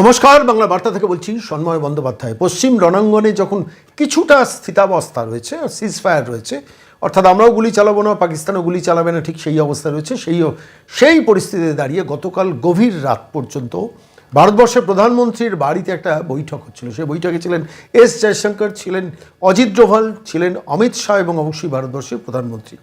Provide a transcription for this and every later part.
নমস্কার, বাংলা বার্তা থেকে বলছি সন্ময় বন্দ্যোপাধ্যায়। পশ্চিম রণাঙ্গনে যখন কিছুটা স্থিতাবস্থা রয়েছে সিজ ফায়ার রয়েছে, অর্থাৎ আমরাও গুলি চালাবো না, পাকিস্তানও গুলি চালাবে না, ঠিক সেই অবস্থা রয়েছে, সেই সেই পরিস্থিতিতে দাঁড়িয়ে গতকাল গভীর রাত পর্যন্ত ভারতবর্ষের প্রধানমন্ত্রীর বাড়িতে একটা বৈঠক হচ্ছিল। সেই বৈঠকে ছিলেন এস জয়শঙ্কর, ছিলেন অজিত ডোভাল, ছিলেন অমিত শাহ এবং অবশ্যই ভারতবর্ষের প্রধানমন্ত্রী।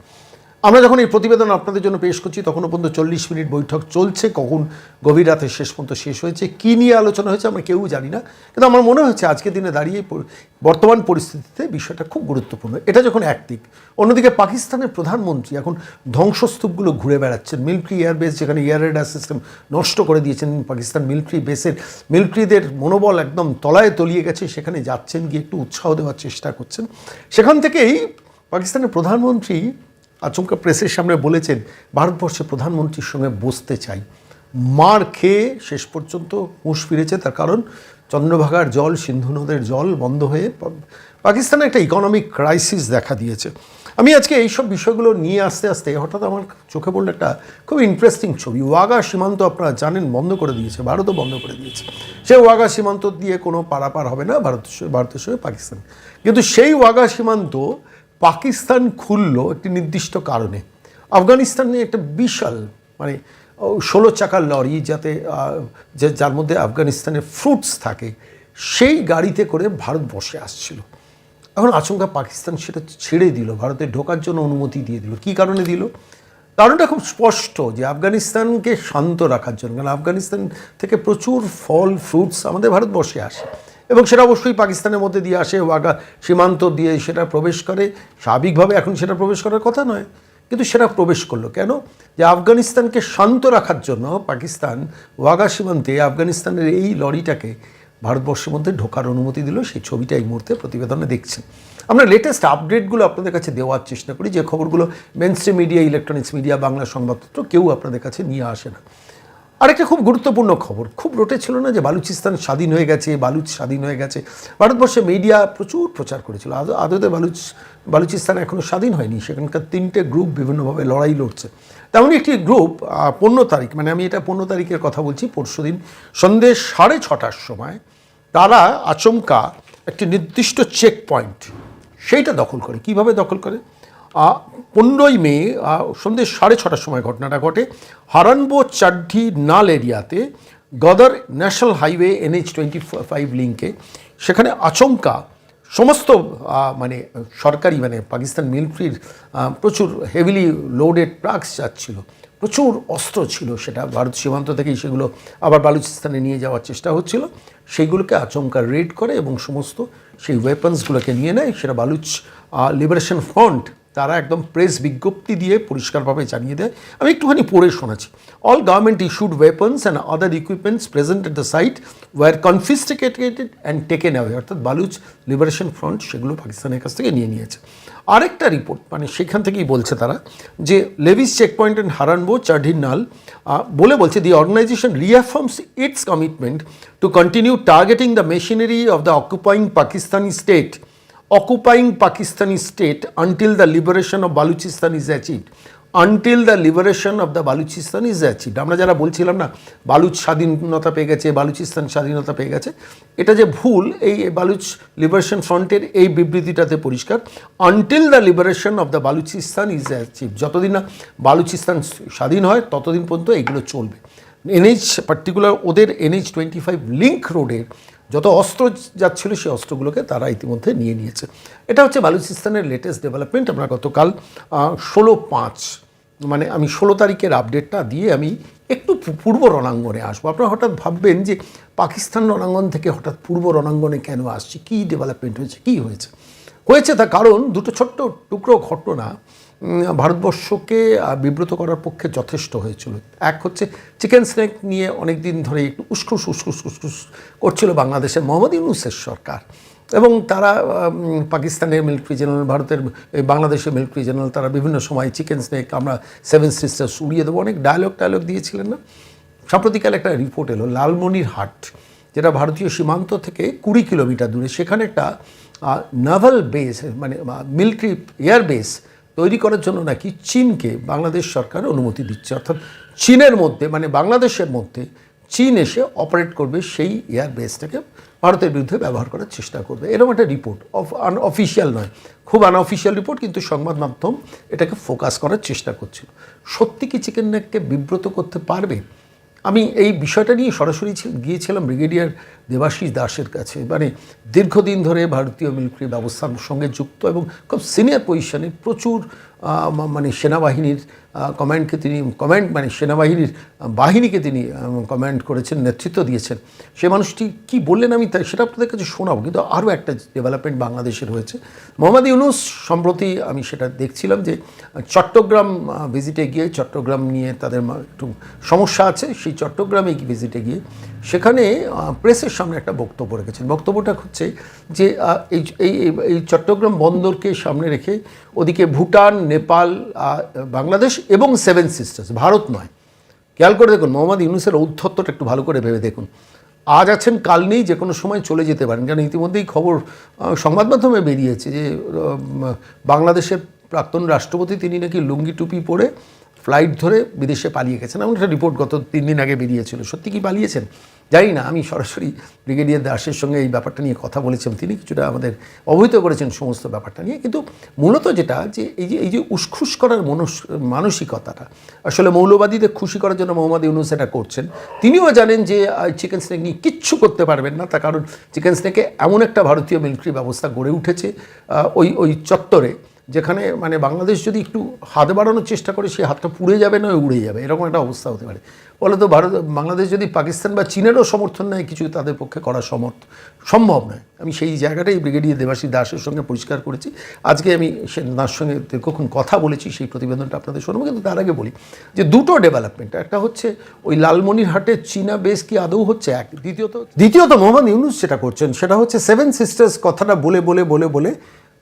আমরা যখন এই প্রতিবেদন আপনাদের জন্য পেশ করছি, তখনও পর্যন্ত চল্লিশ মিনিট বৈঠক চলছে, কখন গভীর রাতে শেষ পর্যন্ত শেষ হয়েছে, কী নিয়ে আলোচনা হয়েছে আমরা কেউ জানি না। কিন্তু আমার মনে হচ্ছে আজকের দিনে দাঁড়িয়ে বর্তমান পরিস্থিতিতে বিষয়টা খুব গুরুত্বপূর্ণ। এটা যখন একদিক অন্যদিকে পাকিস্তানের প্রধানমন্ত্রী এখন ধ্বংসস্তূপগুলো ঘুরে বেড়াচ্ছেন। মিলিটারি এয়ারবেস যেখানে এয়ার রেডার সিস্টেম নষ্ট করে দিয়েছেন পাকিস্তান মিলিটারি বেসের মিলিটারিদের মনোবল একদম তলায় তলিয়ে গেছে, সেখানে যাচ্ছেন, গিয়ে একটু উৎসাহ দেওয়ার চেষ্টা করছেন। সেখান থেকেই পাকিস্তানের প্রধানমন্ত্রী আচমকা প্রেসের সামনে বলেছেন ভারতবর্ষের প্রধানমন্ত্রীর সঙ্গে বসতে চাই। মার খেয়ে শেষ পর্যন্ত হুঁশ ফিরেছে তার কারণ, চন্দ্রভাগার জল, সিন্ধু নদের জল বন্ধ হয়ে পাকিস্তানে একটা ইকোনমিক ক্রাইসিস দেখা দিয়েছে। আমি আজকে এইসব বিষয়গুলো নিয়ে আসতে আসতে হঠাৎ আমার চোখে পড়ল একটা খুব ইন্টারেস্টিং ছবি। ওয়াগা সীমান্ত আপনারা জানেন, বন্ধ করে দিয়েছে, ভারতও বন্ধ করে দিয়েছে। সেই ওয়াগা সীমান্ত দিয়ে কোনো পারাপার হবে না ভারত ভারতের সঙ্গে পাকিস্তান। কিন্তু সেই ওয়াগা সীমান্ত পাকিস্তান খুলল একটি নির্দিষ্ট কারণে। আফগানিস্তানে একটা বিশাল মানে ষোলো চাকার লরি যাতে যে, যার মধ্যে আফগানিস্তানের ফ্রুটস থাকে, সেই গাড়িতে করে ভারত বসে আসছিল। এখন আচমকা পাকিস্তান সেটা ছেড়ে দিল, ভারতে ঢোকার জন্য অনুমতি দিয়ে দিল। কী কারণে দিল? কারণটা খুব স্পষ্ট যে, আফগানিস্তানকে শান্ত রাখার জন্য, কারণ আফগানিস্তান থেকে প্রচুর ফল ফ্রুটস আমাদের ভারতবর্ষে আসে। এবং সেটা অবশ্যই পাকিস্তানের মধ্যে দিয়ে আসে ওয়াগা সীমান্ত দিয়ে সেটা প্রবেশ করে। স্বাভাবিকভাবে এখন সেটা প্রবেশ করার কথা নয়, কিন্তু সেটা প্রবেশ করল কেন? যে আফগানিস্তানকে শান্ত রাখার জন্য পাকিস্তান ওয়াগা সীমান্তে আফগানিস্তানের এই লরিটাকে ভারতবর্ষের মধ্যে ঢোকার অনুমতি দিল। সেই ছবিটা এই মুহূর্তে প্রতিবেদনে দেখছেন। আমরা লেটেস্ট আপডেটগুলো আপনাদের কাছে দেওয়ার চেষ্টা করি। যে খবরগুলো mainstream media electronics media Bangla সংবাদপত্র কেউ আপনাদের কাছে নিয়ে আসে না। আরেকটা খুব গুরুত্বপূর্ণ খবর। খুব রোটে ছিল না যে বালুচিস্তান স্বাধীন হয়ে গেছে, বালুচ স্বাধীন হয়ে গেছে। ভারতবর্ষে মিডিয়া প্রচুর প্রচার করেছিল। আদৌ আদতে বালুচ বালুচিস্তান এখনও স্বাধীন হয়নি। সেখানকার তিনটে গ্রুপ বিভিন্নভাবে লড়াই লড়ছে। তেমনই একটি গ্রুপ পনেরো তারিখ মানে আমি এটা পনেরো তারিখের কথা বলছি পরশুদিন সন্ধ্যে সাড়ে ছটার সময় তারা আচমকা একটি নির্দিষ্ট চেক পয়েন্ট সেইটা দখল করে। কীভাবে দখল করে? পনেরোই মে সন্ধ্যে সাড়ে ছটার সময় ঘটনাটা ঘটে। হারানবো চাড্ডি নাল এরিয়াতে গদার national highway NH twenty five লিঙ্কে সেখানে আচমকা সমস্ত মানে সরকারি মানে পাকিস্তান মিলিটারির প্রচুর হেভিলি লোডেড ট্রাকস যাচ্ছিল। প্রচুর অস্ত্র ছিল সেটা ভারত সীমান্ত থেকেই সেগুলো আবার বালুচিস্তানে নিয়ে যাওয়ার চেষ্টা হচ্ছিল। সেইগুলোকে আচমকা রেড করে এবং সমস্ত সেই ওয়েপন্সগুলোকে নিয়ে নেয়। সেটা বালুচ লিবারেশন ফ্রন্ট তারা একদম প্রেস বিজ্ঞপ্তি দিয়ে পরিষ্কারভাবে জানিয়ে দেয়। আমি একটুখানি পড়ে শোনাচ্ছি। All government issued weapons and other equipments present at the site were confiscated and taken away অর্থাৎ বালুচ লিবারেশন ফ্রন্ট সেগুলো পাকিস্তানের কাছ থেকে নিয়ে নিয়েছে। আরেকটা রিপোর্ট মানে সেখান থেকেই বলছে তারা, যে লেভিস চেক পয়েন্ট অ্যান্ড হারানবো চাঢিনাল বলে বলছে the organisation reaffirms its commitment to continue targeting the machinery of the occupying Pakistani state occupying Pakistani state until the liberation of Baluchistan is achieved. Until the liberation of the Baluchistan is achieved. আমরা যারা বলছিলাম না, বালুচ স্বাধীনতা পেয়ে গেছে, বালুচিস্তান স্বাধীনতা পেয়ে গেছে, এটা যে ভুল, এই বালুচ লিবারেশন ফ্রন্টের এই বিবৃতিটাতে পরিষ্কার until the liberation of the Balochistan is achieve যতদিন না বালুচিস্তান স্বাধীন হয়, ততদিন পর্যন্ত এগুলো চলবে এনএইচ পার্টিকুলার ওদের এনএইচ টোয়েন্টি ফাইভ লিঙ্ক রোডের যত অস্ত্র যাচ্ছিল সেই অস্ত্রগুলোকে তারা ইতিমধ্যে নিয়ে নিয়েছে। এটা হচ্ছে বালুচিস্তানের লেটেস্ট ডেভেলপমেন্ট আমরা গতকাল ষোলো পাঁচ মানে আমি ষোলো তারিখের আপডেটটা দিয়ে আমি একটু পূর্ব রণাঙ্গনে আসব। আপনারা হঠাৎ ভাববেন যে পাকিস্তান রণাঙ্গন থেকে হঠাৎ পূর্ব রণাঙ্গনে কেন আসছে? কী ডেভেলপমেন্ট হয়েছে? কী হয়েছে? হয়েছে তার কারণ দুটো ছোট্ট টুকরো ঘটনা। ভারতবর্ষকে বিব্রত করার পক্ষে যথেষ্ট হয়েছিল। এক হচ্ছে চিকেন স্নেক নিয়ে অনেক দিন ধরে একটু উস্কুস উস্কুস উস্কুস করছিল বাংলাদেশের মোহাম্মদ ইউনুসের সরকার। এবং তারা পাকিস্তানের মিলিটারি জেনারেল, ভারতের বাংলাদেশের মিলিটারি জেনারেল, তারা বিভিন্ন সময় চিকেন স্নেক, আমরা সেভেন সিস্টার্স উড়িয়ে দেবো, অনেক ডায়লগ টায়লগ দিয়েছিলেন না? সাম্প্রতিকাল একটা রিপোর্ট এলো লালমনির হাট যেটা ভারতীয় সীমান্ত থেকে কুড়ি কিলোমিটার দূরে, সেখানে একটা নাভাল বেস মানে মিলিটারি এয়ার বেস তৈরি করার জন্য নাকি চীনকে বাংলাদেশ সরকার অনুমতি দিচ্ছে। অর্থাৎ চীনের মধ্যে মানে বাংলাদেশের মধ্যে চীন এসে অপারেট করবে সেই এয়ার বেসটাকে ভারতের বিরুদ্ধে ব্যবহার করার চেষ্টা করবে। এরকম একটা রিপোর্ট অফ অফিসিয়াল নয়, খুব আনঅফিসিয়াল রিপোর্ট কিন্তু সংবাদ মাধ্যম এটাকে ফোকাস করার চেষ্টা করছিল। সত্যি কি চিকেন নেককে বিব্রত করতে পারবে? আমি এই বিষয়টা নিয়ে সরাসরি গিয়েছিলাম ব্রিগেডিয়ার দেবাশিস দাসের কাছে। মানে দীর্ঘদিন ধরে ভারতীয় মিলিটারি ব্যবস্থার সঙ্গে যুক্ত এবং খুব সিনিয়র পজিশনে প্রচুর মানে সেনাবাহিনীর কমান্ডকে তিনি, কমান্ড মানে সেনাবাহিনীর বাহিনীকে তিনি কমান্ড করেছেন, নেতৃত্ব দিয়েছেন। সে মানুষটি কি বললেন আমি তাই সেটা আপনাদের কাছে শোনাবো, কিন্তু আরও একটা ডেভেলপমেন্ট বাংলাদেশের হয়েছে। মোহাম্মদ ইউনুস সম্প্রতি আমি সেটা দেখছিলাম যে চট্টগ্রাম ভিজিটে গিয়ে, চট্টগ্রাম নিয়ে তাদের একটু সমস্যা আছে, সেই চট্টগ্রামে ভিজিটে গিয়ে সেখানে প্রেসের সামনে একটা বক্তব্য রেখেছেন। বক্তব্যটা হচ্ছে যে এই- এই চট্টগ্রাম বন্দরকে সামনে রেখে ওদিকে ভুটান, নেপাল বাংলাদেশ এবং সেভেন সিস্টার্স, ভারত নয়। খেয়াল করে দেখুন, মোহাম্মদ ইউনুসের ঔদ্ধত্যটা একটু ভালো করে ভেবে দেখুন। আজ আছেন, কাল নেই, যে কোনো সময় চলে যেতে পারেন। কারণ ইতিমধ্যেই খবর সংবাদ মাধ্যমে বেরিয়েছে যে বাংলাদেশের প্রাক্তন রাষ্ট্রপতি, তিনি নাকি লুঙ্গি টুপি পরে ফ্লাইট ধরে বিদেশে পালিয়ে গেছেন এমন একটা রিপোর্ট গত তিন দিন আগে বেরিয়েছিল। সত্যি কি পালিয়েছেন? জানি না, আমি সরাসরি ব্রিগেডিয়ার দাসের সঙ্গে এই ব্যাপারটা নিয়ে কথা বলেছিলাম। তিনি কিছুটা আমাদের অবহিত করেছেন সমস্ত ব্যাপারটা নিয়ে। কিন্তু মূলত যেটা যে এই যে এই যে উসখুস করার মনস, মানসিকতাটা, আসলে মৌলবাদীদের খুশি করার জন্য মোহাম্মদ ইউনুস এটা করছেন। তিনিও জানেন যে চিকেন স্নেক নিয়ে কিচ্ছু করতে পারবেন না। তার কারণ চিকেন স্নেকে এমন একটা ভারতীয় মিলিটারি ব্যবস্থা গড়ে উঠেছে ওই ওই চত্বরে। যেখানে মানে বাংলাদেশ যদি একটু হাত বাড়ানোর চেষ্টা করে, সেই হাতটা পুড়ে যাবে না উড়ে যাবে, এরকম একটা অবস্থা হতে পারে। বলে তো ভারত, বাংলাদেশ যদি পাকিস্তান বা চীনেরও সমর্থন নেয়, কিছু তাদের পক্ষে করা সমর্থ, সম্ভব নয়। আমি সেই জায়গাটাই ব্রিগেডিয়ার দেবাশী দাসের সঙ্গে পরিষ্কার করেছি। আজকে আমি সে, তার সঙ্গে দীর্ঘক্ষণ কথা বলেছি, সেই প্রতিবেদনটা আপনাদের শোনাবো, কিন্তু তার আগে বলি যে দুটো ডেভেলপমেন্ট একটা হচ্ছে ওই লালমনিরহাটের চীনা বেশ কি আদৌ হচ্ছে? এক, দ্বিতীয়ত দ্বিতীয়ত মোহাম্মদ ইউনুস যেটা করছেন, সেটা হচ্ছে সেভেন সিস্টার্স কথাটা বলে বলে বলে বলে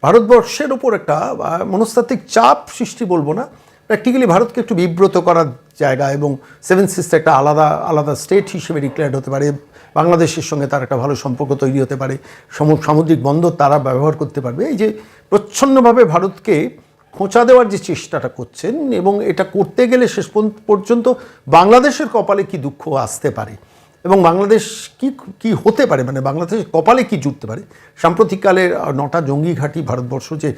ভারতবর্ষের ওপর একটা মনস্তাত্ত্বিক চাপ সৃষ্টি বলব না। প্র্যাকটিক্যালি ভারতকে একটু বিব্রত করার জায়গা এবং সেভেন সিস্টার একটা আলাদা আলাদা স্টেট হিসেবে ডিক্লেয়ার্ড হতে পারে। বাংলাদেশের সঙ্গে তার একটা ভালো সম্পর্ক তৈরি হতে পারে। সমু- সামুদ্রিক বন্দর তারা ব্যবহার করতে পারবে। এই যে প্রচ্ছন্নভাবে ভারতকে খোঁচা দেওয়ার যে চেষ্টাটা করছেন এবং এটা করতে গেলে শেষ পর্যন্ত বাংলাদেশের কপালে কি দুঃখ আসতে পারে? এবং বাংলাদেশ কি কি হতে পারে? মানে বাংলাদেশের কপালে কি জুটতে পারে? সাম্প্রতিককালে নটা জঙ্গি ঘাঁটি ভারতবর্ষ যে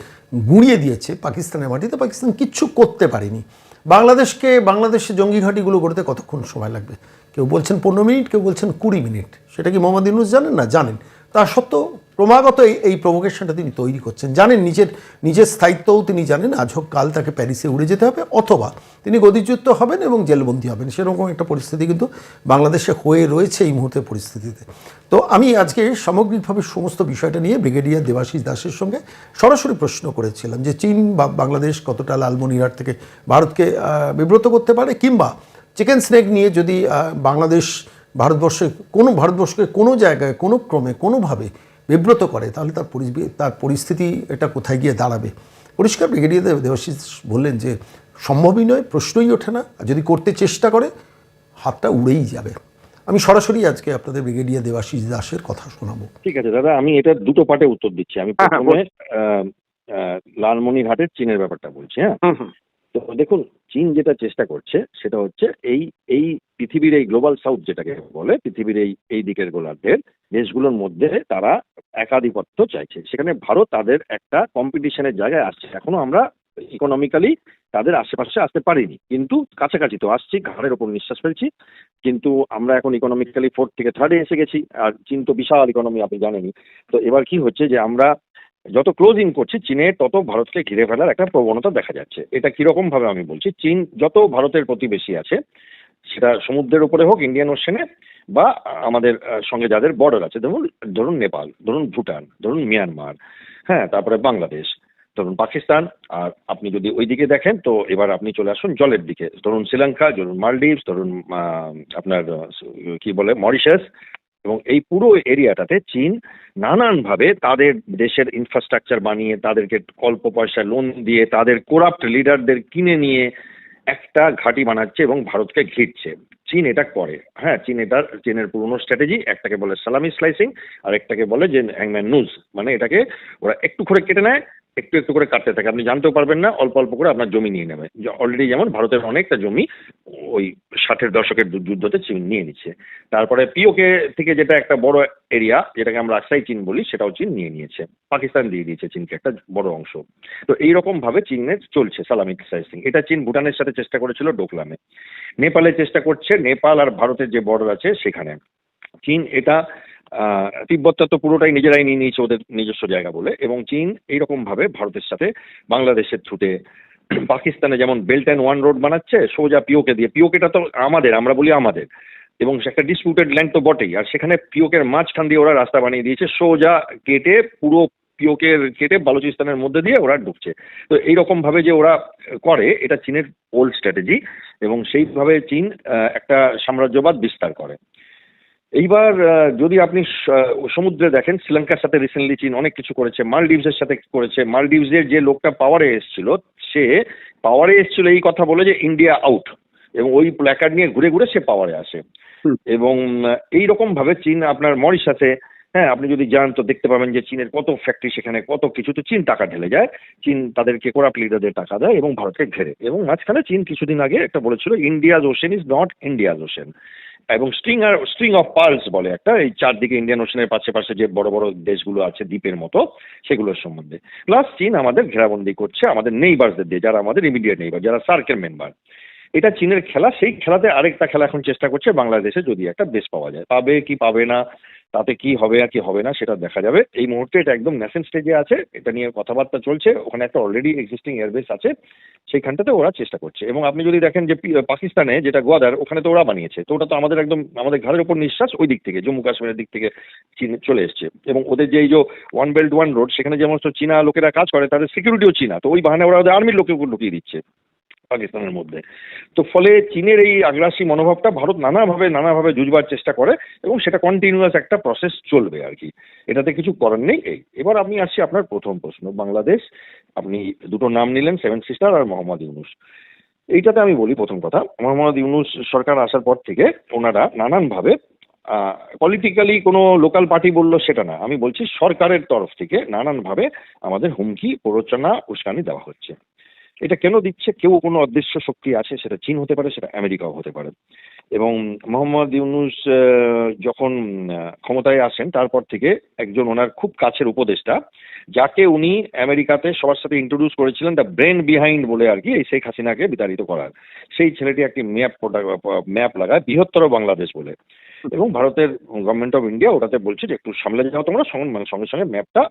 গুঁড়িয়ে দিয়েছে পাকিস্তানের মাটিতে, পাকিস্তান কিচ্ছু করতে পারেনি। বাংলাদেশকে বাংলাদেশে জঙ্গি ঘাঁটিগুলো গড়তে কতক্ষণ সময় লাগবে? কেউ বলছেন পনেরো মিনিট, কেউ বলছেন কুড়ি মিনিট। সেটা কি মোহাম্মদ ইউনুস জানেন? না, জানেন। তা সত্ত্বেও ক্রমাগত এই প্রভোকেশনটা তিনি তৈরি করছেন। জানেন নিজের নিজের স্থায়িত্বও তিনি জানেন, আজ হোক কাল তাকে প্যারিসে উড়ে যেতে হবে, অথবা তিনি গদিচ্যুত হবেন এবং জেলবন্দি হবেন। সেরকম একটা পরিস্থিতি কিন্তু বাংলাদেশে হয়ে রয়েছে এই মুহূর্তে পরিস্থিতিতে। তো আমি আজকে সামগ্রিকভাবে সমস্ত বিষয়টা নিয়ে ব্রিগেডিয়ার দেবাশিস দাসের সঙ্গে সরাসরি প্রশ্ন করেছিলাম যে চীন বা বাংলাদেশ কতটা লালমনিরহাট থেকে ভারতকে বিব্রত করতে পারে, কিংবা চিকেন স্নেক নিয়ে যদি বাংলাদেশ ভারতবর্ষে কোনো ভারতবর্ষকে কোনো জায়গায় কোনো ক্রমে কোনোভাবে বিব্রত করে তাহলে তার পরিবে- তার পরিস্থিতি এটা কোথায় গিয়ে দাঁড়াবে? পরিষ্কার ব্রিগেডিয়ার দেব- দেবাশিস বললেন যে সম্ভবই নয় প্রশ্নই ওঠে না আর যদি করতে চেষ্টা করে হাতটা উড়েই যাবে। আমি সরাসরি আজকে আপনাদের ব্রিগেডিয়ার দেবাশিস দাসের কথা শোনাবো। ঠিক আছে দাদা আমি এটা দুটো পার্টে উত্তর দিচ্ছি। আমি হ্যাঁ, প্রথমে আহ, আহ, লালমনিরহাটের চীনের ব্যাপারটা বলছি হ্যাঁ? তো দেখুন চীন যেটা চেষ্টা করছে, সেটা হচ্ছে এই এই পৃথিবীর এই গ্লোবাল সাউথ যেটাকে বলে, পৃথিবীর এই এই দিকের গোলার্ধের দেশগুলোর মধ্যে তারা একাধিপত্য চাইছে। সেখানে ভারত তাদের একটা কম্পিটিশনের জায়গায় আসছে। এখনও আমরা ইকোনমিক্যালি তাদের আশেপাশে আসতে পারিনি। কিন্তু কাছাকাছি তো আসছি, ঘাড়ের ওপর নিঃশ্বাস ফেলছি। কিন্তু আমরা এখন ইকোনমিক্যালি ফোর্থ থেকে থার্ডে এসে গেছি। আর চীন তো বিশাল ইকোনমি আপনি জানেনই। তো এবার কি হচ্ছে যে আমরা যত ক্লোজ ইন করছি চীনের তত ভারতকে ঘিরে ফেলার একটা প্রবণতা দেখা যাচ্ছে। এটা কীরকম ভাবে আমি বলছি, চীন যত ভারতের প্রতিবেশী আছে, সেটা সমুদ্রের উপরে হোক ইন্ডিয়ান ওশেনে বা আমাদের সঙ্গে যাদের বর্ডার আছে ধরুন ধরুন নেপাল, ধরুন ভুটান, ধরুন মিয়ানমার হ্যাঁ তারপরে বাংলাদেশ, ধরুন পাকিস্তান, আর আপনি যদি ওই দিকে দেখেন, তো এবার আপনি চলে আসুন জলের দিকে। ধরুন শ্রীলঙ্কা, ধরুন মালদ্বীপস ধরুন আপনার কি বলে, মরিশাস এবং এই পুরো এরিয়াটাতে চীন নানানভাবে তাদের দেশের ইনফ্রাস্ট্রাকচার বানিয়ে, তাদেরকে অল্প পয়সা লোন দিয়ে, তাদের কোরাপ্ট লিডারদের কিনে নিয়ে একটা ঘাঁটি বানাচ্ছে এবং ভারতকে ঘিরছে। চীন এটা করে। হ্যাঁ চীন এটা, চীনের পুরনো স্ট্র্যাটেজি একটাকে বলে সালামি স্লাইসিং আর একটাকে বলে যে হ্যাংম্যান নুজ মানে এটাকে ওরা একটু করে কেটে নেয় একটু একটু করে কাটতে থাকে। আপনি জানতেও পারবেন না, অল্প অল্প করে আপনার জমি নিয়ে নেবে। অলরেডি যেমন ভারতের অনেকটা জমি ওই ষাটের দশকের যুদ্ধতে চীন নিয়ে নিচ্ছে। তারপরে পিওকে থেকে যেটা একটা বড় এরিয়া যেটাকে আমরা আক্সাই চীন বলি, সেটাও চীন নিয়ে নিয়েছে। পাকিস্তান দিয়ে দিয়েছে চীনকে একটা বড় অংশ। তো এইরকম ভাবে চীনের চলছে সালামিক সাইজিং এটা চীন ভুটানের সাথে চেষ্টা করেছিল ডোকলামে। নেপালে চেষ্টা করছে, নেপাল আর ভারতের যে বর্ডার আছে সেখানে। চীন এটা তিব্বতটা তো পুরোটাই নিজেরাই নিয়ে নিয়েছে ওদের নিজস্ব জায়গা বলে। এবং চীন এইরকম ভাবে ভারতের সাথে বাংলাদেশের থ্রুতে পাকিস্তানে যেমন বেল্ট অ্যান্ড ওয়ান রোড বানাচ্ছে, সোজা পিওকে দিয়ে, পিওকেটা তো আমাদের, আমরা বলি আমাদের। এবং একটা ডিসপিউটেড ল্যান্ড তো বটেই। আর সেখানে পিওকের মাঝখান দিয়ে ওরা রাস্তা বানিয়ে দিয়েছে, সোজা কেটে পুরো পিওকের কেটে বালুচিস্তানের মধ্যে দিয়ে ওরা ঢুকছে। তো এইরকম ভাবে যে ওরা করে, এটা চীনের ওল্ড স্ট্র্যাটেজি এবং সেইভাবে চীন একটা সাম্রাজ্যবাদ বিস্তার করে। এইবার যদি আপনি সমুদ্রে দেখেন শ্রীলঙ্কার সাথে রিসেন্টলি চীন অনেক কিছু করেছে মালডিভসের সাথে করেছে মালডিভসের যে লোকটা পাওয়ারে এসেছিল সে পাওয়ারে এসেছিল এই কথা বলে যে ইন্ডিয়া আউট এবং ওই প্ল্যাকার্ড নিয়ে ঘুরে ঘুরে সে পাওয়ারে আসে। এবং এই রকম ভাবে চীন আপনার মরিশাসে হ্যাঁ আপনি যদি যান তো দেখতে পাবেন যে চীনের কত ফ্যাক্টরি সেখানে কত কিছু তো চীন টাকা ঢেলে যায় চীন তাদেরকে কোরাপ লিডারদের টাকা দেয় এবং ভারতকে ঘেরে। এবং মাঝখানে চীন কিছুদিন আগে একটা বলেছিল India's ocean is not India's ocean এবং স্ট্রিং আর স্ট্রিং অফ পার্লস বলে একটা, এই চারদিকে ইন্ডিয়ান ওশনের পাশে পাশে যে বড় বড় দেশগুলো আছে, দ্বীপের মতো, সেগুলোর সম্বন্ধে। প্লাস চীন আমাদের ঘেরাবন্দি করছে আমাদের নেইবার্সদের দিয়ে, যারা আমাদের ইমিডিয়েট নেইবার যারা সার্কের মেম্বার এটা চীনের খেলা, সেই খেলাতে আরেকটা খেলা এখন চেষ্টা করছে বাংলাদেশে যদি একটা দেশ পাওয়া যায়। পাবে কি পাবে না তাতে কি হবে আর কি হবে না সেটা দেখা যাবে। এই মুহূর্তে এটা একদম ন্যাশন স্টেজে আছে, এটা নিয়ে কথাবার্তা চলছে। ওখানে একটা অলরেডি এক্সিস্টিং এয়ারবেস আছে, সেইখানটাতে ওরা চেষ্টা করছে। এবং আপনি যদি দেখেন যে পাকিস্তানে যেটা গোয়াদার, ওখানে তো ওরা বানিয়েছে। তো ওটা তো আমাদের একদম, আমাদের ঘাড়ের উপর নিঃশ্বাস ওই দিক থেকে, জম্মু কাশ্মীরের দিক থেকে চীন চলে এসছে। এবং ওদের যে এই যে ওয়ান বেল্ট ওয়ান রোড সেখানে যেমন সমস্ত চীনা লোকেরা কাজ করে, তাদের সিকিউরিটিও চীনা। তো ওই বাহানে ওরা ওদের আর্মির উপর ঢুকিয়ে দিচ্ছে। পাকিস্তানের মধ্যে। তো ফলে চীনের এই আগ্রাসী মনোভাবটা ভারত নানাভাবে নানাভাবে জুজবার চেষ্টা করে এবং সেটা কন্টিনিউয়াস একটা প্রসেস চলবে আর কি। এটাতে কিছু করার নেই এই। এবার আমি আসছি আপনার প্রথম প্রশ্ন, বাংলাদেশ। আপনি দুটো নাম নিলেন সেভেন সিস্টার আর মোহাম্মদ ইউনুস। এইটাতে আমি বলি প্রথম কথা, মোহাম্মদ ইউনুস সরকার আসার পর থেকে ওনারা নানানভাবে পলিটিক্যালি কোনো লোকাল পার্টি বলল সেটা না। আমি বলছি সরকারের তরফ থেকে নানানভাবে আমাদের হুমকি, প্ররোচনা, উস্কানি দেওয়া হচ্ছে। এটা কেন দিচ্ছে? কেউ কোনো অদৃশ্য শক্তি আছে, সেটা চীন হতে পারে, সেটা আমেরিকাও হতে পারে। এবং মোহাম্মদ ইউনুস যখন ক্ষমতায় আসেন, তারপর থেকে একজন ওনার খুব কাছের উপদেষ্টা, যাকে উনি আমেরিকাতে সবার সাথে ইন্ট্রোডিউস করেছিলেন দ্য ব্রেন বিহাইন্ড বলে আর কি, এই শেখ হাসিনাকে বিতাড়িত করার। সেই ছেলেটি একটি ম্যাপ ম্যাপ লাগায়, বৃহত্তর বাংলাদেশ বলে। এবং ভারতের গভর্নমেন্ট অফ ইন্ডিয়া ওটাতে বলছে যে, একটু সামলে যাও তোমরা, সঙ্গে মানে সঙ্গে সঙ্গে ম্যাপটা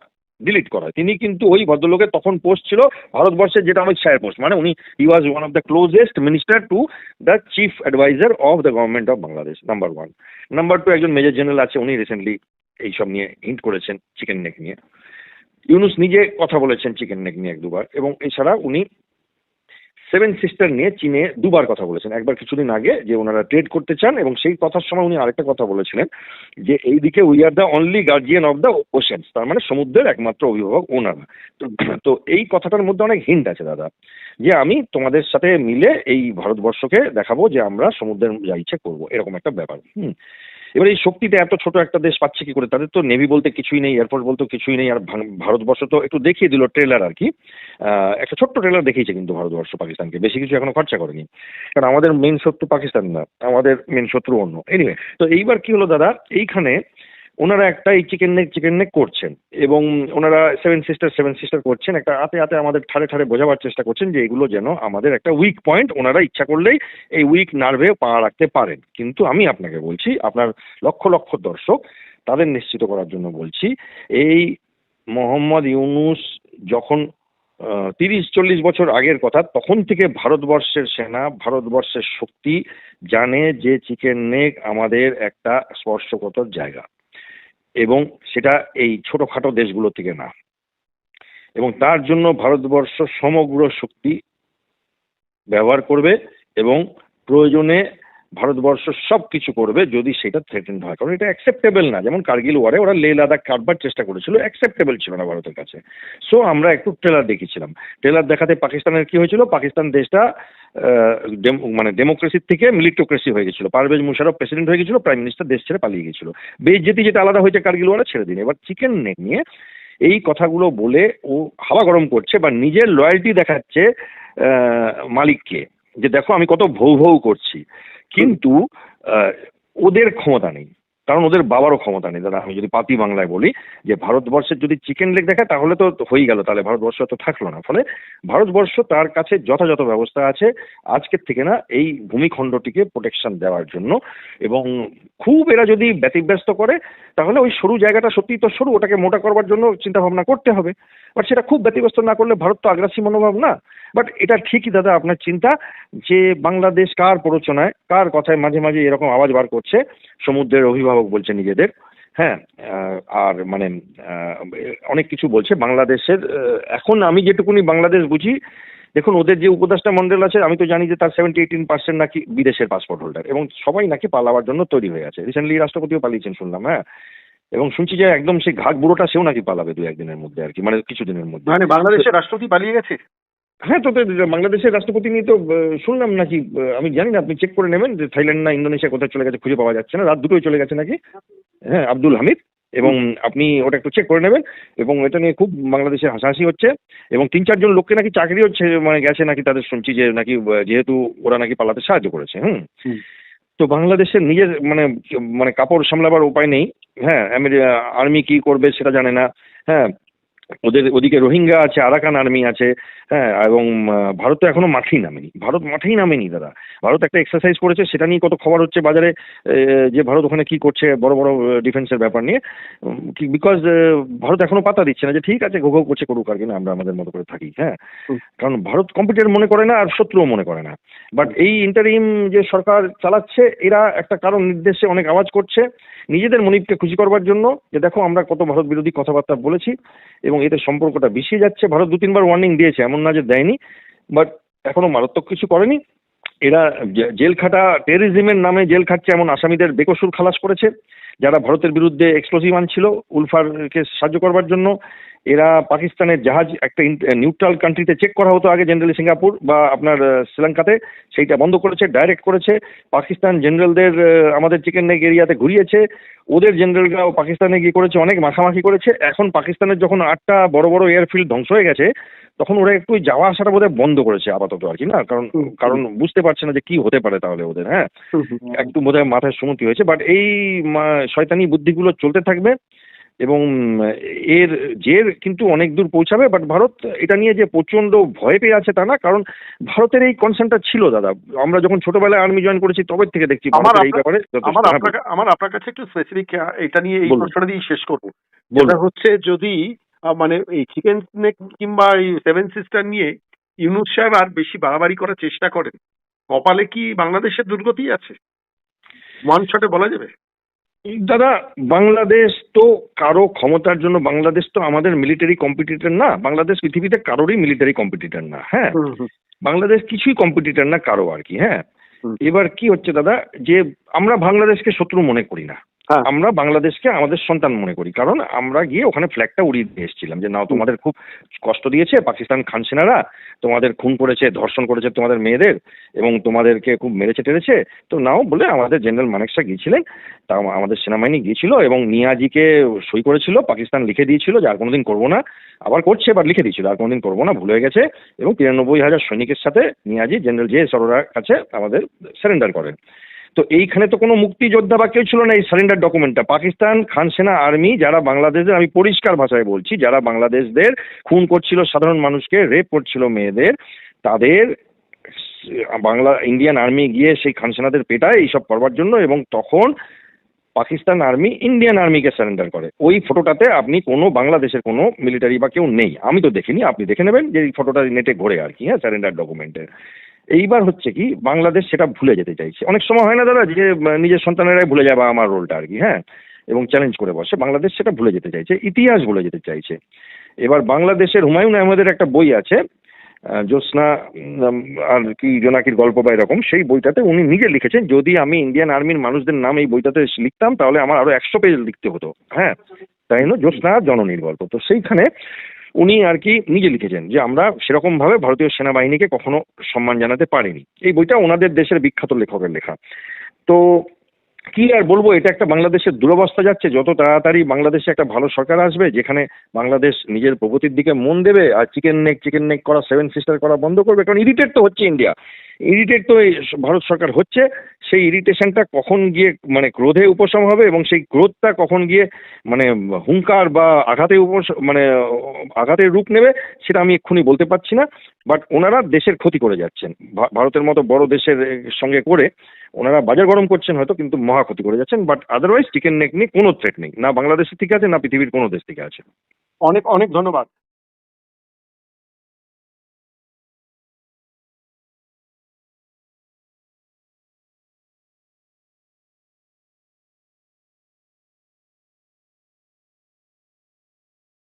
ডিলিট করা তিনি কিন্তু ওই ভদ্রলোকের তখন পোস্ট ছিল, ভারতবর্ষের যেটা অমিত শাহের পোস্ট মানে উনি he was one of the closest minister to the chief adviser of the government of Bangladesh number one number two একজন মেজর জেনারেল আছে, উনি রিসেন্টলি এইসব নিয়ে হিন্ট করেছেন চিকেন নেক নিয়ে। ইউনুস নিজে কথা বলেছেন চিকেন নেক নিয়ে এক দুবার, এবং এছাড়া উনি সেভেন সিস্টার নিয়ে চীনে দুবার কথা বলেছেন। একবার কিছুদিন আগে যে ওনারা ট্রেড করতে চান এবং সেই কথার সময় উনি আরেকটা কথা বলেছিলেন যে এইদিকে we are the only guardian of the oceans তার মানে সমুদ্রের একমাত্র অভিভাবক ওনারা তো তো এই কথাটার মধ্যে অনেক হিন্ট আছে দাদা, যে আমি তোমাদের সাথে মিলে এই ভারতবর্ষকে দেখাবো যে আমরা সমুদ্রের যা ইচ্ছে করব, এরকম একটা ব্যাপার। হুম। এবার এই শক্তিতে এত ছোট একটা দেশ পাচ্ছে কি করে? তাদের তো নেভি বলতে কিছুই নেই এয়ারফোর্স বলতে কিছুই নেই, আর ভারতবর্ষ তো একটু দেখিয়ে দিল ট্রেলার আর কি। একটা ছোট্ট ট্রেলার দেখিয়েছে কিন্তু ভারতবর্ষ পাকিস্তানকে। বেশি কিছু এখনও খরচা করেনি। কারণ আমাদের মেন শত্রু পাকিস্তান না, আমাদের মেন শত্রু অন্য। এনিওয়ে তো এইবার কি হলো দাদা? এইখানে ওনারা একটা এই চিকেন নেক চিকেন নেক করছেন এবং ওনারা সেভেন সিস্টার সেভেন সিস্টার করছেন। একটা হাতে হাতে আমাদের ঠারে ঠারে বোঝাবার চেষ্টা করছেন যে এগুলো যেন আমাদের একটা উইক পয়েন্ট ওনারা ইচ্ছা করলেই এই উইক নার্ভে পা রাখতে পারেন। কিন্তু আমি আপনাকে বলছি, আপনার লক্ষ লক্ষ দর্শক, তাদের নিশ্চিত করার জন্য বলছি, এই মোহাম্মদ ইউনুস যখন তিরিশ, চল্লিশ বছর আগের কথা, তখন থেকে ভারতবর্ষের সেনা, ভারতবর্ষের শক্তি জানে যে চিকেন নেক আমাদের একটা স্পর্শকতর জায়গা। এবং সেটা এই ছোটখাটো দেশগুলো থেকে না। এবং তার জন্য ভারতবর্ষ সমগ্র শক্তি ব্যবহার করবে এবং প্রয়োজনে ভারতবর্ষ সব কিছু করবে যদি সেটা থ্রেটেন্ড হয়। কারণ এটা অ্যাকসেপ্টেবল না। যেমন কার্গিল ওয়ারে ওরা লে লাদাখ কাটবার চেষ্টা করেছিল অ্যাকসেপ্টেবল ছিল না ভারতের কাছে। সো আমরা একটু ট্রেলার দেখেছিলাম। ট্রেলার দেখাতে পাকিস্তানের কি হয়েছিল? পাকিস্তান দেশটা মানে ডেমোক্রেসির থেকে মিলিটোক্রেসি হয়ে গেছিল। পারভেজ মুশারফ প্রেসিডেন্ট হয়ে গেছিল প্রাইম মিনিস্টার দেশ ছেড়ে পালিয়ে গেছিল। বেজ্জেতি যেটা আলাদা হয়েছে কার্গিল ওয়ারে, ছেড়ে দিন। এবার চিকেন নেক নিয়ে এই কথাগুলো বলে ও হাওয়া গরম করছে বা নিজের লয়্যালটি দেখাচ্ছে মালিককে। যে দেখো আমি কত ভৌ ভৌ করছি। কিন্তু ওদের ক্ষমতা নেই। কারণ ওদের বাবারও ক্ষমতা নেই। দাদা, আমি যদি পাতি বাংলায় বলি যে, ভারতবর্ষের যদি চিকেন লেগ দেখায় তাহলে তো হয়ে গেল। তাহলে ভারতবর্ষ তো থাকল না। ফলে ভারতবর্ষ তার কাছে যথাযথ ব্যবস্থা আছে। আজকের থেকে না, এই ভূমিখণ্ডটিকে প্রোটেকশন দেওয়ার জন্য। এবং খুব এরা যদি ব্যতিব্যস্ত করে তাহলে ওই সরু জায়গাটা সত্যিই তো সরু, ওটাকে মোটা করবার জন্য চিন্তা ভাবনা করতে হবে। বাট সেটা খুব ব্যতিব্যস্ত না করলে ভারত তো আগ্রাসী মনোভাব না। বাট এটা ঠিকই দাদা আপনার চিন্তা যে বাংলাদেশ কার প্ররোচনায়, কার কথায় মাঝে মাঝে এরকম আওয়াজ বার করছে, সমুদ্রের অভিভাবক বলছে নিজেদের। হ্যাঁ আর মানে অনেক কিছু বলছে বাংলাদেশের এখন আমি যেটুকুনি বাংলাদেশ বুঝি দেখুন ওদের যে উপদেষ্টা মন্ডল আছে আমি তো জানি যে তার সেভেন্টি এইটিন পার্সেন্ট নাকি বিদেশের পাসপোর্ট হোল্ডার এবং সবাই নাকি পালাবার জন্য তৈরি হয়ে আছে। রিসেন্টলি রাষ্ট্রপতিও পালিয়েছেন শুনলাম হ্যাঁ? এবং শুনছি যে একদম সেই ঘাট বুড়োটা সেও নাকি পালাবে দু একদিনের মধ্যে আর কি মানে কিছুদিনের মধ্যে। মানে বাংলাদেশের রাষ্ট্রপতি পালিয়ে গেছে? হ্যাঁ তো তো বাংলাদেশের রাষ্ট্রপতি নিয়ে তো শুনলাম নাকি আমি জানি না আপনি চেক করে নেবেন যে থাইল্যান্ড না ইন্দোনেশিয়া কোথায় চলে গেছে খুঁজে পাওয়া যাচ্ছে না রাত দুটোই চলে গেছে নাকি? হ্যাঁ আব্দুল হামিদ। এবং আপনি ওটা একটু চেক করে নেবেন এবং এটা নিয়ে খুব বাংলাদেশে হাসাহাসি হচ্ছে এবং তিন চারজন লোককে নাকি চাকরিও হচ্ছে মানে গেছে নাকি তাদের শুনছি যে নাকি যেহেতু ওরা নাকি পালাতে সাহায্য করেছে হুম হুম। তো বাংলাদেশের নিজের মানে মানে কাপড় সামলাবার উপায় নেই হ্যাঁ আর্মি কি করবে সেটা জানে না হ্যাঁ ওদের ওদিকে রোহিঙ্গা আছে আরাকান আর্মি আছে হ্যাঁ এবং ভারত তো এখনও মাঠেই নামেনি। ভারত মাঠেই নামেনি দাদা। ভারত একটা এক্সারসাইজ করেছে সেটা নিয়ে কত খবর হচ্ছে বাজারে যে ভারত ওখানে কি করছে বড় বড় ডিফেন্সের ব্যাপার নিয়ে। বিকজ ভারত এখনও পাতা দিচ্ছে না যে ঠিক আছে ঘো ঘো করছে করুক আর কি না আমরা আমাদের মতো করে থাকি হ্যাঁ। কারণ ভারত কম্পিটিটর মনে করে না আর শত্রুও মনে করে না। বাট এই ইন্টারিম যে সরকার চালাচ্ছে এরা একটা কারণ নির্দেশে অনেক আওয়াজ করছে। নিজেদের মনিবকে খুশি করবার জন্য যে দেখো আমরা কত ভারত বিরোধী কথাবার্তা বলেছি এবং এতে সম্পর্কটা বেশি যাচ্ছে। ভারত দু তিনবার ওয়ার্নিং দিয়েছে, এমন না যে দেয়নি বাট এখনও মারাত্মক কিছু করেনি। এরা জেল খাটা টেরিজমের নামে জেল খাটছে এমন আসামিদের বেকসুর খালাস করেছে, যারা ভারতের বিরুদ্ধে এক্সপ্লোসিভ আনছিল উলফারকে সাহায্য করবার জন্য। এরা পাকিস্তানের জাহাজ একটা নিউট্রাল কান্ট্রিতে চেক করা হতো আগে জেনারেলি সিঙ্গাপুর বা আপনার শ্রীলঙ্কাতে। সেইটা বন্ধ করেছে ডাইরেক্ট করেছে। পাকিস্তান জেনারেলদের আমাদের চিকেন নেক এরিয়াতে ঘুরিয়েছে। ওদের জেনারেলরাও পাকিস্তানে গিয়ে করেছে অনেক মাখামাখি করেছে। এখন পাকিস্তানের যখন আটটা বড় বড় এয়ারফিল্ড ধ্বংস হয়ে গেছে তখন ওরা একটু যাওয়া আসাটা বোধহয় বন্ধ করেছে আপাতত আর কি না? কারণ কারণ বুঝতে পারছে না যে কি হতে পারে তাহলে ওদের হ্যাঁ? একটু বোধহয় মাথায় সুমতি হয়েছে। বাট এই শয়তানি বুদ্ধিগুলো চলতে থাকবে। এবং এর জের কিন্তু অনেক দূর পৌঁছাবে বাট ভারত এটা নিয়ে যে প্রচণ্ড ভয় পেয়ে আছে তা না কারণ ভারতের এই কনসার্নটা ছিল দাদা। আমরা যখন ছোটবেলায় আর্মি জয়েন করেছি তবে থেকে দেখছি আমার এই আপনার- ব্যাপারে আমার হ্যাঁ, আপনার আমার আপনার কাছে একটু স্পেসিফিক এটা নিয়ে এই প্রশ্নটা দিয়ে শেষ করব। সেটা হচ্ছে যদি মানে এই চিকেন স্নেক কিংবা এই সেভেন সিস্টার নিয়ে ইউনুস সাহেব আর বেশি বাড়াবাড়ি করার চেষ্টা করেন কপালে কি বাংলাদেশের দুর্গতি আছে? ওয়ান শটে বলা যাবে? দাদা বাংলাদেশ তো কারও ক্ষমতার জন্য বাংলাদেশ তো আমাদের মিলিটারি কম্পিটিটর না বাংলাদেশ পৃথিবীতে কারোরই মিলিটারি কম্পিটিটর না হ্যাঁ? বাংলাদেশ কিছুই কম্পিটিটর না কারও আর কি হ্যাঁ? এবার কি হচ্ছে দাদা যে আমরা বাংলাদেশকে শত্রু মনে করি না। আমরা বাংলাদেশকে আমাদের সন্তান মনে করি। কারণ আমরা গিয়ে ওখানে ফ্ল্যাগটা উড়িয়ে দিয়ে এসেছিলাম যে না তোমাদের খুব কষ্ট দিয়েছে পাকিস্তান খান সেনারা তোমাদের খুন করেছে ধর্ষণ করেছে তোমাদের মেয়েদের এবং তোমাদেরকে খুব মেরেছে টেরেছে। তো নাও বলে আমাদের জেনারেল মানেকশা গিয়েছিলেন। তা আমাদের সেনাবাহিনী গিয়েছিল এবং নিয়াজিকে সই করেছিল পাকিস্তান লিখে দিয়েছিল যে আর কোনোদিন করব না। আবার করছে বাট লিখে দিয়েছিল আর কোনোদিন করব না ভুল হয়ে গেছে। এবং তিরানব্বই হাজার সৈনিকের সাথে নিয়াজি জেনারেল জে সরোরার কাছে আমাদের সারেন্ডার করেন। তো এইখানে তো কোনো মুক্তিযোদ্ধা বা কেউ ছিল না এই সারেন্ডার ডকুমেন্টটা পাকিস্তান, খান সেনা আর্মি যারা বাংলাদেশের আমি পরিষ্কার ভাষায় বলছি, যারা বাংলাদেশদের খুন করছিল, সাধারণ মানুষকে রেপ করছিল মেয়েদের, তাদের বাংলা ইন্ডিয়ান আর্মি গিয়ে সেই খান সেনাদের পেটায় এইসব করবার জন্য এবং তখন পাকিস্তান আর্মি ইন্ডিয়ান আর্মিকে সারেন্ডার করে। ওই ফটোটাতে আপনি কোনো বাংলাদেশের কোনো মিলিটারি বা কেউ নেই। আমি তো দেখিনি, আপনি দেখে নেবেন যে এই ফটোটা নেটে ঘোরে আর কি হ্যাঁ সারেন্ডার ডকুমেন্টের এইবার হচ্ছে কি, বাংলাদেশ সেটা ভুলে যেতে চাইছে। অনেক সময় হয় না দাদা যে নিজের সন্তানেরাই ভুলে যাবে আমার রোলটা আর কি হ্যাঁ? এবং চ্যালেঞ্জ করে বসে। বাংলাদেশ সেটা ভুলে যেতে চাইছে, ইতিহাস ভুলে যেতে চাইছে। এবার বাংলাদেশের হুমায়ুন আহমেদের একটা বই আছে জ্যোৎস্না আর কি, জোনাকির গল্প বা এরকম, সেই বইটাতে উনি নিজে লিখেছেন, যদি আমি ইন্ডিয়ান আর্মির মানুষদের নাম এই বইটাতে লিখতাম, তাহলে আমার আরও একশো পেজ লিখতে হতো। হ্যাঁ? তাই জন্য জ্যোৎস্না জননীর গল্প। তো সেইখানে উনি আর কি নিজে লিখেছেন যে আমরা সেরকম ভাবে ভারতীয় সেনাবাহিনীকে কখনো সম্মান জানাতে পারিনি। এই বইটা ওনাদের দেশের বিখ্যাত লেখকের লেখা। তো কি আর বলব, এটা একটা বাংলাদেশের দুরবস্থা যাচ্ছে, যত তাড়াতাড়ি বাংলাদেশে একটা ভালো সরকার আসবে, যেখানে বাংলাদেশ নিজের প্রগতির দিকে মন দেবে আর চিকেন নেক চিকেন নেক করা সেভেন সিস্টার করা বন্ধ করবে, কারণ ইরিটেট তো হচ্ছে ইন্ডিয়া ইরিটেট তো এই ভারত সরকার হচ্ছে, সেই ইরিটেশনটা কখন গিয়ে মানে ক্রোধে উপশম হবে এবং সেই ক্রোধটা কখন গিয়ে মানে হুঙ্কার বা আঘাতে উপস মানে আঘাতের রূপ নেবে, সেটা আমি এক্ষুনি বলতে পারছি না। বাট ওনারা দেশের ক্ষতি করে যাচ্ছেন। ভারতের মতো বড় দেশের সঙ্গে করে ওনারা বাজার গরম করছেন হয়তো, কিন্তু মহা ক্ষতি করে যাচ্ছেন বাট আদারওয়াইজ চিকেন নেক নিয়ে কোনো থ্রেট নেই। না বাংলাদেশের থেকে আছে, না পৃথিবীর কোনো দেশ থেকে আছে। অনেক অনেক ধন্যবাদ।